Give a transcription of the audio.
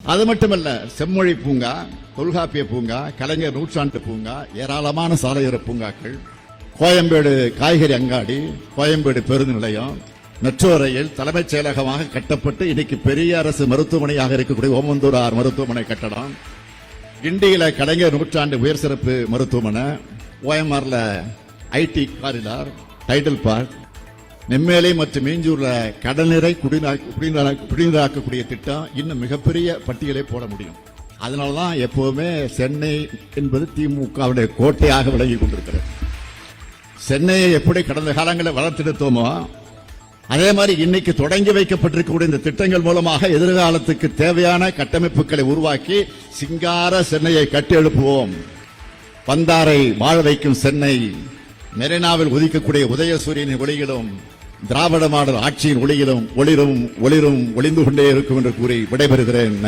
அது மட்டுமல்ல செம்மொழி பூங்கா தொல்காப்பிய பூங்கா கலைஞர் நூற்றாண்டு பூங்கா ஏராளமான சாலையோர பூங்காக்கள் கோயம்பேடு காய்கறி அங்காடி கோயம்பேடு பேருந்து நிலையம் மெட்ரோ ரயில் தலைமைச் செயலகமாக கட்டப்பட்டு இன்னைக்கு பெரிய அரசு மருத்துவமனையாக இருக்கக்கூடிய ஓமந்தூரார் மருத்துவமனை கட்டடம். கிண்டியில கலைஞர் நூற்றாண்டு உயர் சிறப்பு மருத்துவமனை ஓஎம்ஆர்ல IT corridor Tidel park Nemmeli மற்றும் மீஞ்சூர்ல கடல்நீரை குடிநீரா- குடிநீராக்கக்கூடிய திட்டம் இன்னும் மிகப்பெரிய பட்டியலை போட முடியும். அதனாலதான் எப்போவுமே சென்னை என்பது திமுகவுடைய கோட்டையாக விளங்கி கொண்டிருக்கிறது. சென்னையை எப்படி கடந்த காலங்களில் வளர்த்தெடுத்தோமோ அதே மாதிரி இன்னைக்கு தொடங்கி வைக்கப்பட்டிருக்கக்கூடிய இந்த திட்டங்கள் மூலமாக எதிர்காலத்துக்கு தேவையான கட்டமைப்புகளை உருவாக்கி சிங்கார சென்னையை கட்டி எழுப்புவோம். பந்தாரை வாழ வைக்கும் சென்னை மெரினாவில் உதிக்கக்கூடிய உதயசூரியனின் ஒளியிலும் திராவிட மாடல் ஆட்சியின் ஒளியிலும் ஒளிரும் ஒளிரும் ஒளிந்து கொண்டே இருக்கும் என்று கூறி விடைபெறுகிறேன். நன்றி.